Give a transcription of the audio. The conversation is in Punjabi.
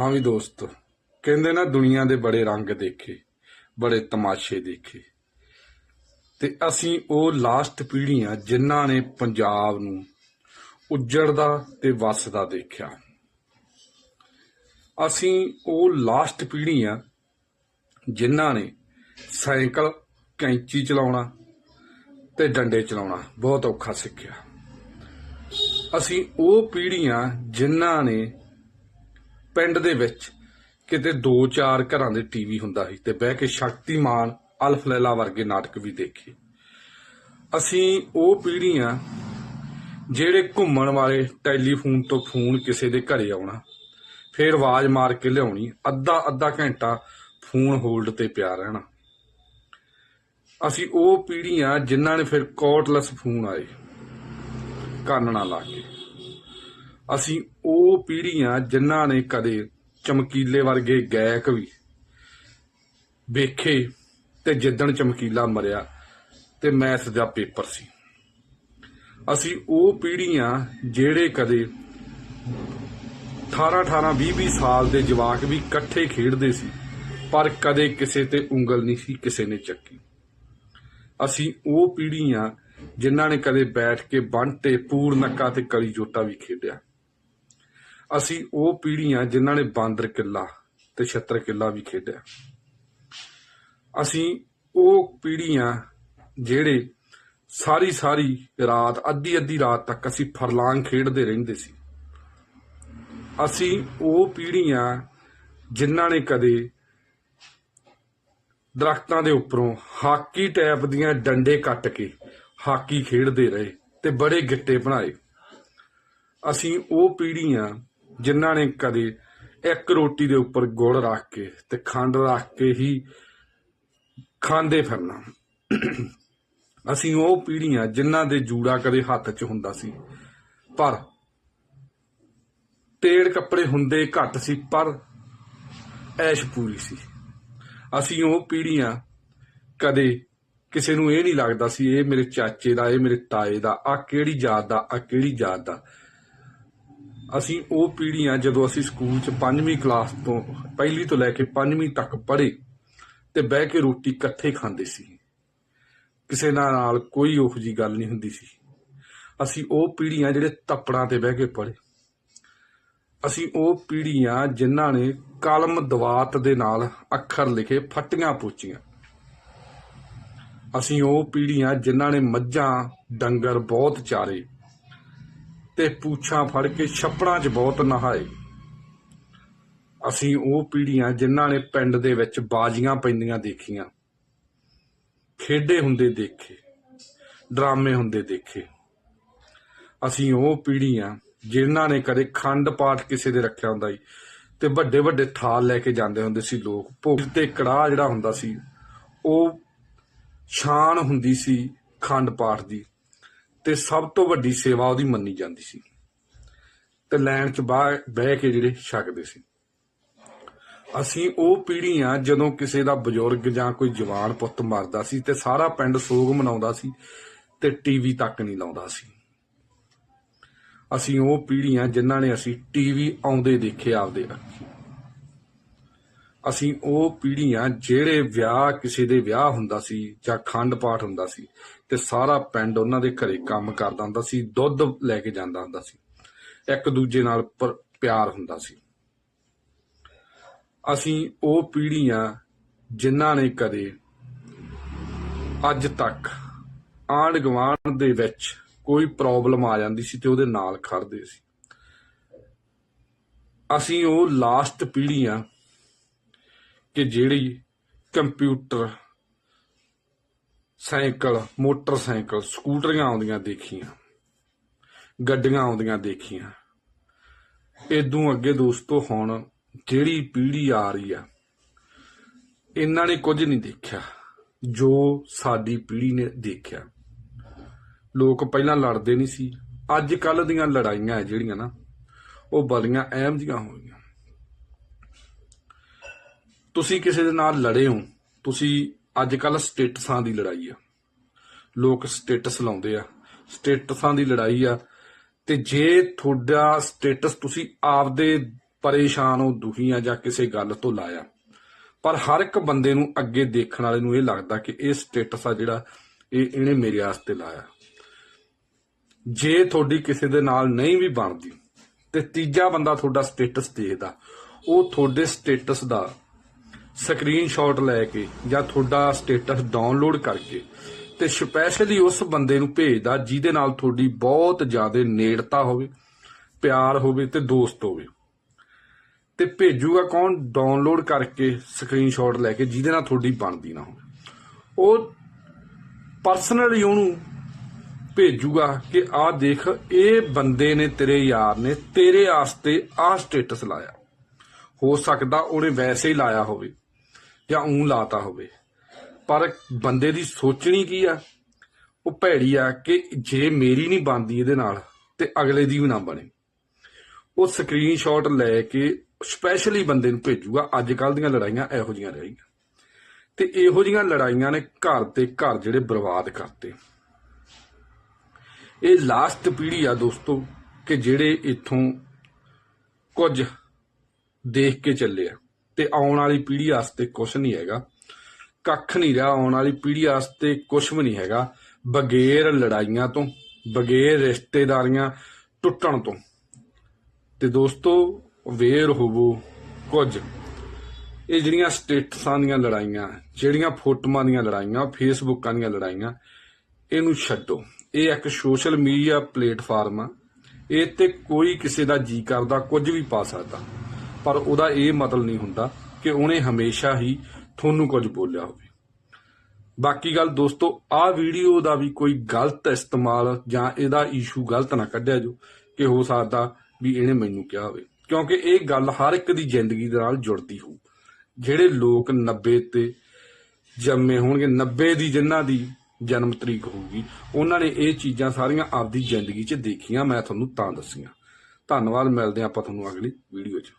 ਹਾਂ ਵੀ ਦੋਸਤ, ਕਹਿੰਦੇ ਨਾ ਦੁਨੀਆ ਦੇ ਬੜੇ ਰੰਗ ਦੇਖੇ, ਬੜੇ ਤਮਾਸ਼ੇ ਦੇਖੇ। ਤੇ ਅਸੀਂ ਉਹ ਲਾਸਟ ਪੀੜ੍ਹੀਆਂ ਜਿਨ੍ਹਾਂ ਨੇ ਪੰਜਾਬ ਨੂੰ ਉੱਜੜਦਾ ਤੇ ਵਸਦਾ ਦੇਖਿਆ। ਅਸੀਂ ਉਹ ਲਾਸਟ ਪੀੜ੍ਹੀਆਂ ਜਿਨ੍ਹਾਂ ਨੇ ਸਾਈਕਲ ਕੈਂਚੀ ਚਲਾਉਣਾ ਤੇ ਡੰਡੇ ਚਲਾਉਣਾ ਬਹੁਤ ਔਖਾ ਸਿੱਖਿਆ। ਅਸੀਂ ਉਹ ਪੀੜ੍ਹੀਆਂ ਜਿਨ੍ਹਾਂ ਨੇ ਪਿੰਡ ਦੇ ਵਿੱਚ ਕਿਤੇ 2-4 ਘਰਾਂ ਦੇ ਟੀਵੀ ਹੁੰਦਾ ਸੀ ਤੇ ਬਹਿ ਕੇ ਸ਼ਕਤੀਮਾਨ ਅਲਫ ਲੈਲਾ ਵਰਗੇ ਨਾਟਕ ਵੀ ਦੇਖੇ। ਅਸੀਂ ਉਹ ਪੀੜ੍ਹੀਆਂ ਜਿਹੜੇ ਘੁੰਮਣ ਵਾਲੇ ਟੈਲੀਫੋਨ ਤੋਂ ਫੋਨ ਕਿਸੇ ਦੇ ਘਰੇ ਆਉਣਾ, ਫਿਰ ਆਵਾਜ਼ ਮਾਰ ਕੇ ਲਿਆਉਣੀ, ਅੱਧਾ ਅੱਧਾ ਘੰਟਾ ਫੋਨ ਹੋਲਡ ਤੇ ਪਿਆ ਰਹਿਣਾ। ਅਸੀਂ ਉਹ ਪੀੜ੍ਹੀਆਂ ਜਿਨ੍ਹਾਂ ਨੇ ਫਿਰ ਕੋਟਲੈਸ ਫੋਨ ਆਏ, ਕੰਨ ਨਾਲ ਲਾ ਕੇ। ਅਸੀਂ ਉਹ ਪੀੜ੍ਹੀਆਂ ਜਿਨ੍ਹਾਂ ਨੇ ਕਦੇ ਚਮਕੀਲੇ ਵਰਗੇ ਗਾਇਕ ਵੀ ਵੇਖੇ ਤੇ ਜਿੱਦਣ ਚਮਕੀਲਾ ਮਰਿਆ ਤੇ ਮੈਥ ਦਾ ਪੇਪਰ ਸੀ। ਅਸੀਂ ਉਹ ਪੀੜ੍ਹੀਆਂ ਜਿਹੜੇ ਕਦੇ 18 18 20 20 ਸਾਲ ਦੇ ਜਵਾਕ ਵੀ ਇਕੱਠੇ ਖੇਡਦੇ ਸੀ, ਪਰ ਕਦੇ ਕਿਸੇ ਤੇ ਉਂਗਲ ਨਹੀਂ ਸੀ, ਕਿਸੇ ਨੇ ਚੱਕੀ। ਅਸੀਂ ਉਹ ਪੀੜ੍ਹੀਆਂ ਜਿਨ੍ਹਾਂ ਨੇ ਕਦੇ ਬੈਠ ਕੇ ਬੰਟੇ ਪੂਰਨਕਾ ਤੇ ਕਲੀ ਜੋਟਾ ਵੀ ਖੇਡਿਆ। ਅਸੀਂ ਉਹ ਪੀੜ੍ਹੀਆਂ ਜਿਨ੍ਹਾਂ ਨੇ ਬਾਂਦਰ ਕਿੱਲਾ ਤੇ ਛੱਤਰ ਕਿੱਲਾ ਵੀ ਖੇਡਿਆ। ਅਸੀਂ ਉਹ ਪੀੜ੍ਹੀਆਂ ਜਿਹੜੇ ਸਾਰੀ ਸਾਰੀ ਰਾਤ ਅੱਧੀ ਅੱਧੀ ਰਾਤ ਤੱਕ ਅਸੀਂ ਫਰਲਾਂਗ ਖੇਡਦੇ ਰਹਿੰਦੇ ਸੀ। ਅਸੀਂ ਉਹ ਪੀੜ੍ਹੀਆਂ ਜਿਨ੍ਹਾਂ ਨੇ ਕਦੇ ਦਰਖਤਾਂ ਦੇ ਉੱਪਰੋਂ ਹਾਕੀ ਟੈਪ ਦੀਆਂ ਡੰਡੇ ਕੱਟ ਕੇ ਹਾਕੀ ਖੇਡਦੇ ਰਹੇ ਤੇ ਬੜੇ ਗਿੱਟੇ ਬਣਾਏ। ਅਸੀਂ ਉਹ ਪੀੜ੍ਹੀਆਂ ਜਿਨ੍ਹਾਂ ਨੇ ਕਦੇ ਇੱਕ ਰੋਟੀ ਦੇ ਉੱਪਰ ਗੁੜ ਰੱਖ ਕੇ ਤੇ ਖੰਡ ਰੱਖ ਕੇ ਹੀ ਖਾਂਦੇ ਫਿਰਨਾ। ਅਸੀਂ ਉਹ ਪੀੜ੍ਹੀਆਂ ਜਿਨ੍ਹਾਂ ਦੇ ਜੂੜਾ ਕਦੇ ਹੱਥ 'ਚ ਹੁੰਦਾ ਸੀ, ਪਰ ਪੇੜ ਕੱਪੜੇ ਹੁੰਦੇ ਘੱਟ ਸੀ, ਪਰ ਐਸ਼ ਪੂਰੀ ਸੀ। ਅਸੀਂ ਉਹ ਪੀੜ੍ਹੀਆਂ ਕਦੇ ਕਿਸੇ ਨੂੰ ਇਹ ਨਹੀਂ ਲੱਗਦਾ ਸੀ, ਇਹ ਮੇਰੇ ਚਾਚੇ ਦਾ, ਇਹ ਮੇਰੇ ਤਾਏ ਦਾ ਆ ਕਿਹੜੀ ਜਾਤ ਦਾ ਆ ਕਿਹੜੀ ਜਾਤ ਦਾ। ਅਸੀਂ ਉਹ ਪੀੜ੍ਹੀਆਂ ਜਦੋਂ ਅਸੀਂ ਸਕੂਲ 'ਚ ਪੰਜਵੀਂ ਕਲਾਸ ਤੋਂ ਪਹਿਲੀ ਤੋਂ ਲੈ ਕੇ ਪੰਜਵੀਂ ਤੱਕ ਪੜ੍ਹੇ ਤੇ ਬਹਿ ਕੇ ਰੋਟੀ ਇਕੱਠੇ ਖਾਂਦੇ ਸੀ। ਕਿਸੇ ਨਾਲ ਕੋਈ ਉਹੋ ਜੀ ਗੱਲ ਨਹੀਂ ਹੁੰਦੀ ਸੀ। ਅਸੀਂ ਉਹ ਪੀੜ੍ਹੀ ਪੀੜ੍ਹੀਆਂ ਜਿਹੜੇ ਤੱਪੜਾਂ ਤੇ ਬਹਿ ਕੇ ਪੜ੍ਹੇ। ਅਸੀਂ ਉਹ ਪੀੜ੍ਹੀ ਪੀੜ੍ਹੀਆਂ ਜਿਨ੍ਹਾਂ ਨੇ ਕਲਮ ਦਵਾਤ ਦੇ ਨਾਲ ਅੱਖਰ ਲਿਖੇ ਫੱਟੀਆਂ ਪੋਚੀਆਂ। ਅਸੀਂ ਉਹ ਪੀੜ੍ਹੀਆਂ ਜਿਨ੍ਹਾਂ ਨੇ ਮੱਝਾਂ, ਡੰਗਰ ਬਹੁਤ ਚਾਰੇ ਤੇ ਪੂਛਾਂ ਫੜ ਕੇ ਛੱਪੜਾਂ 'ਚ ਬਹੁਤ ਨਹਾਏ। ਅਸੀਂ ਉਹ ਪੀੜ੍ਹੀਆਂ ਜਿਨ੍ਹਾਂ ਨੇ ਪਿੰਡ ਦੇ ਵਿੱਚ ਬਾਜ਼ੀਆਂ ਪੈਂਦੀਆਂ ਦੇਖੀਆਂ। ਖੇਡੇ ਹੁੰਦੇ ਦੇਖੇ, ਡਰਾਮੇ ਹੁੰਦੇ ਦੇਖੇ। ਅਸੀਂ ਉਹ ਪੀੜ੍ਹੀਆਂ ਜਿਨ੍ਹਾਂ ਨੇ ਕਦੇ ਖੰਡ ਪਾਠ ਕਿਸੇ ਦੇ ਰੱਖਿਆ ਹੁੰਦਾ ਸੀ ਤੇ ਵੱਡੇ ਵੱਡੇ ਥਾਲ ਲੈ ਕੇ ਜਾਂਦੇ ਹੁੰਦੇ ਸੀ ਲੋਕ। ਭੋਗ ਤੇ ਕੜਾਹ ਜਿਹੜਾ ਹੁੰਦਾ ਸੀ, ਉਹ ਸ਼ਾਨ ਹੁੰਦੀ ਸੀ ਖੰਡ ਪਾਠ ਦੀ। ਤੇ ਸਭ ਤੋਂ ਵੱਡੀ ਸੇਵਾ ਉਹਦੀ ਮੰਨੀ ਜਾਂਦੀ ਸੀ। ਤੇ ਲੈਣ ਚ ਬਾਹਰ ਬਹਿ ਕੇ ਜਿਹੜੇ ਛਕਦੇ ਸੀ। ਅਸੀਂ ਉਹ ਪੀੜ੍ਹੀਆਂ ਜਦੋਂ ਕਿਸੇ ਦਾ ਬਜ਼ੁਰਗ ਜਾਂ ਕੋਈ ਜਵਾਨ ਪੁੱਤ ਮਰਦਾ ਸੀ ਤੇ ਸਾਰਾ ਪਿੰਡ ਸੋਗ ਮਨਾਉਂਦਾ ਸੀ ਤੇ ਟੀਵੀ ਤੱਕ ਨਹੀਂ ਲਾਉਂਦਾ ਸੀ। ਅਸੀਂ ਉਹ ਪੀੜ੍ਹੀਆਂ ਜਿਨ੍ਹਾਂ ਨੇ ਅਸੀਂ ਟੀਵੀ ਆਉਂਦੇ ਦੇਖੇ ਆਪਦੇ ਅੱਖੀ। ਅਸੀਂ ਉਹ ਪੀੜ੍ਹੀਆਂ ਜਿਹੜੇ ਵਿਆਹ, ਕਿਸੇ ਦੇ ਵਿਆਹ ਹੁੰਦਾ ਸੀ ਜਾਂ ਖੰਡ ਪਾਠ ਹੁੰਦਾ ਸੀ ਤੇ ਸਾਰਾ ਪਿੰਡ ਉਹਨਾਂ ਦੇ ਘਰੇ ਕੰਮ ਕਰਦਾ ਹੁੰਦਾ ਸੀ, ਦੁੱਧ ਲੈ ਕੇ ਜਾਂਦਾ ਹੁੰਦਾ ਸੀ। ਇੱਕ ਦੂਜੇ ਨਾਲ ਪਿਆਰ ਹੁੰਦਾ ਸੀ। ਅਸੀਂ ਉਹ ਪੀੜ੍ਹੀਆਂ ਜਿਨ੍ਹਾਂ ਨੇ ਕਦੇ ਅੱਜ ਤੱਕ ਆਂਢ ਗੁਆਂਢ ਦੇ ਵਿੱਚ ਕੋਈ ਪ੍ਰੋਬਲਮ ਆ ਜਾਂਦੀ ਸੀ ਤੇ ਉਹਦੇ ਨਾਲ ਖੜਦੇ ਸੀ। ਅਸੀਂ ਉਹ ਲਾਸਟ ਪੀੜ੍ਹੀਆਂ ਕਿ ਜਿਹੜੀ ਕੰਪਿਊਟਰ ਸਾਈਕਲ, ਮੋਟਰਸਾਈਕਲ, ਸਕੂਟਰੀਆਂ ਆਉਂਦੀਆਂ ਦੇਖੀਆਂ, ਗੱਡੀਆਂ ਆਉਂਦੀਆਂ ਦੇਖੀਆਂ। ਇਦੋਂ ਅੱਗੇ ਦੋਸਤੋ ਹੁਣ ਜਿਹੜੀ ਪੀੜ੍ਹੀ ਆ ਰਹੀ ਆ, ਇਹਨਾਂ ਨੇ ਕੁਝ ਨਹੀਂ ਦੇਖਿਆ, ਜੋ ਸਾਡੀ ਪੀੜ੍ਹੀ ਨੇ ਦੇਖਿਆ। ਲੋਕ ਪਹਿਲਾਂ ਲੜਦੇ ਨਹੀਂ ਸੀ। ਅੱਜ ਕੱਲ ਦੀਆਂ ਲੜਾਈਆਂ ਹੈ ਜਿਹੜੀਆਂ ਨਾ, ਉਹ ਬੜੀਆਂ ਅਹਿਮ ਜੀਆਂ ਹੋ ਗਈਆਂ। ਤੁਸੀਂ ਕਿਸੇ ਦੇ ਨਾਲ ਲੜੇ ਹੋ, ਤੁਸੀਂ ਅੱਜ ਕੱਲ ਸਟੇਟਸਾਂ ਦੀ ਲੜਾਈ ਆ। ਲੋਕ ਸਟੇਟਸ ਲਾਉਂਦੇ ਆ। ਸਟੇਟਸਾਂ ਦੀ ਲੜਾਈ ਆ ਤੇ ਜੇ ਤੁਹਾਡਾ ਸਟੇਟਸ ਤੁਸੀਂ ਆਪਦੇ ਪਰੇਸ਼ਾਨ ਹੋ, ਦੁਖੀ ਆ ਜਾਂ ਕਿਸੇ ਗੱਲ ਤੋਂ ਲਾਇਆ, ਪਰ ਹਰ ਇੱਕ ਬੰਦੇ ਨੂੰ ਅੱਗੇ ਦੇਖਣ ਵਾਲੇ ਨੂੰ ਇਹ ਲੱਗਦਾ ਕਿ ਇਹ ਸਟੇਟਸ ਆ ਜਿਹੜਾ ਇਹ ਇਹਨੇ ਮੇਰੇ ਵਾਸਤੇ ਲਾਇਆ। ਜੇ ਤੁਹਾਡੀ ਕਿਸੇ ਦੇ ਨਾਲ ਨਹੀਂ ਵੀ ਬਣਦੀ ਤੇ ਤੀਜਾ ਬੰਦਾ ਤੁਹਾਡਾ ਸਟੇਟਸ ਦੇਖਦਾ, ਉਹ ਤੁਹਾਡੇ ਸਟੇਟਸ ਦਾ ਸਕਰੀਨਸ਼ਾਟ ਲੈ ਕੇ ਜਾਂ ਤੁਹਾਡਾ ਸਟੇਟਸ ਡਾਊਨਲੋਡ ਕਰਕੇ ਤੇ ਸਪੈਸ਼ਲੀ ਉਸ ਬੰਦੇ ਨੂੰ ਭੇਜਦਾ ਜਿਹਦੇ ਨਾਲ ਤੁਹਾਡੀ ਬਹੁਤ ਜ਼ਿਆਦਾ ਨੇੜਤਾ ਹੋਵੇ, ਪਿਆਰ ਹੋਵੇ ਤੇ ਦੋਸਤ ਹੋਵੇ। ਤੇ ਭੇਜੂਗਾ ਕੌਣ? ਡਾਊਨਲੋਡ ਕਰਕੇ ਸਕਰੀਨਸ਼ਾਟ ਲੈ ਕੇ ਜਿਹਦੇ ਨਾਲ ਤੁਹਾਡੀ ਬਣਦੀ ਨਾ ਹੋਵੇ। ਉਹ ਪਰਸਨਲੀ ਉਹਨੂੰ ਭੇਜੂਗਾ ਕਿ ਆਹ ਦੇਖ, ਇਹ ਬੰਦੇ ਨੇ ਤੇਰੇ ਯਾਰ ਨੇ ਤੇਰੇ ਆਸਤੇ ਆਹ ਸਟੇਟਸ ਲਾਇਆ। ਹੋ ਸਕਦਾ ਉਹਨੇ ਵੈਸੇ ਹੀ ਲਾਇਆ ਹੋਵੇ। ਜਾਂ ਉਂ ਲਾਤਾ ਹੋਵੇ। ਪਰ ਬੰਦੇ ਦੀ ਸੋਚਣੀ ਕੀ ਆ? ਉਹ ਭੈੜੀ ਆ ਕਿ ਜੇ ਮੇਰੀ ਨਹੀਂ ਬਣਦੀ ਇਹਦੇ ਨਾਲ, ਤੇ ਅਗਲੇ ਦੀ ਵੀ ਨਾ ਬਣੇ। ਉਹ ਸਕਰੀਨਸ਼ਾਟ ਲੈ ਕੇ ਸਪੈਸ਼ਲੀ ਬੰਦੇ ਨੂੰ ਭੇਜੂਗਾ ਅੱਜ ਕੱਲ ਦੀਆਂ ਲੜਾਈਆਂ ਇਹੋ ਜੀਆਂ ਰਹੀਆਂ ਤੇ ਇਹੋ ਜੀਆਂ ਲੜਾਈਆਂ ਨੇ ਘਰ ਤੇ ਘਰ ਜਿਹੜੇ ਬਰਬਾਦ ਕਰਤੇ। ਇਹ ਲਾਸਟ ਪੀੜ੍ਹੀ ਆ ਦੋਸਤੋ, ਕਿ ਜਿਹੜੇ ਇੱਥੋਂ ਕੁਝ ਦੇਖ ਕੇ ਚੱਲੇ ਆ। ਤੇ ਆਉਣ ਵਾਲੀ ਪੀੜ੍ਹੀ ਵਾਸਤੇ ਕੁਝ ਨਹੀਂ ਹੈਗਾ। ਕੱਖ ਨਹੀਂ ਰਿਹਾ, ਆਉਣ ਵਾਲੀ ਪੀੜ੍ਹੀ ਵਾਸਤੇ ਕੁਝ ਵੀ ਨਹੀਂ ਹੈਗਾ। ਬਗੈਰ ਲੜਾਈਆਂ ਤੋਂ, ਬਗੈਰ ਰਿਸ਼ਤੇਦਾਰੀਆਂ ਟੁੱਟਣ ਤੋਂ। ਤੇ ਦੋਸਤੋ ਅਵੇਅਰ ਹੋਵੋ ਕੁਝ। ਇਹ ਜਿਹੜੀਆਂ ਸਟੇਟਸਾਂ ਦੀਆਂ ਲੜਾਈਆਂ, ਜਿਹੜੀਆਂ ਫੋਟੋਆਂ ਦੀਆਂ ਲੜਾਈਆਂ, ਫੇਸਬੁੱਕਾਂ ਦੀਆਂ ਲੜਾਈਆਂ, ਇਹਨੂੰ ਛੱਡੋ। ਇਹ ਇੱਕ ਸੋਸ਼ਲ ਮੀਡੀਆ ਪਲੇਟਫਾਰਮ ਆ। ਇਹ ਤੇ ਕੋਈ ਕਿਸੇ ਦਾ ਜੀ ਕਰਦਾ, ਕੁਝ ਵੀ ਪਾ ਸਕਦਾ। ਪਰ ਉਹਦਾ ਇਹ ਮਤਲਬ ਨਹੀਂ ਹੁੰਦਾ ਕਿ ਉਹਨੇ ਹਮੇਸ਼ਾ ਹੀ ਤੁਹਾਨੂੰ ਕੁਝ ਬੋਲਿਆ ਹੋਵੇ। ਬਾਕੀ ਗੱਲ ਦੋਸਤੋ ਆਹ ਵੀਡੀਓ ਦਾ ਵੀ ਕੋਈ ਗਲਤ ਇਸਤੇਮਾਲ ਜਾਂ ਇਹਦਾ ਇਸ਼ੂ ਗਲਤ ਨਾ ਕੱਢਿਆ ਜੋ ਕਿ ਹੋ ਸਕਦਾ ਵੀ ਇਹਨੇ ਮੈਨੂੰ ਕਿਹਾ ਹੋਵੇ। ਕਿਉਂਕਿ ਇਹ ਗੱਲ ਹਰ ਇੱਕ ਦੀ ਜ਼ਿੰਦਗੀ ਦੇ ਨਾਲ ਜੁੜਦੀ ਹੋਊ। ਜਿਹੜੇ ਲੋਕ 90 ਤੇ ਜੰਮੇ ਹੋਣਗੇ 90 ਦੀ ਜਿਨ੍ਹਾਂ ਦੀ ਜਨਮ ਤਰੀਕ ਹੋਊਗੀ, ਉਹਨਾਂ ਨੇ ਇਹ ਚੀਜ਼ਾਂ ਸਾਰੀਆਂ ਆਪਦੀ ਜ਼ਿੰਦਗੀ 'ਚ ਦੇਖੀਆਂ, ਮੈਂ ਤੁਹਾਨੂੰ ਤਾਂ ਦੱਸੀਆਂ। ਧੰਨਵਾਦ, ਮਿਲਦੇ ਹਾਂ ਆਪਾਂ ਤੁਹਾਨੂੰ ਅਗਲੀ ਵੀਡੀਓ 'ਚ।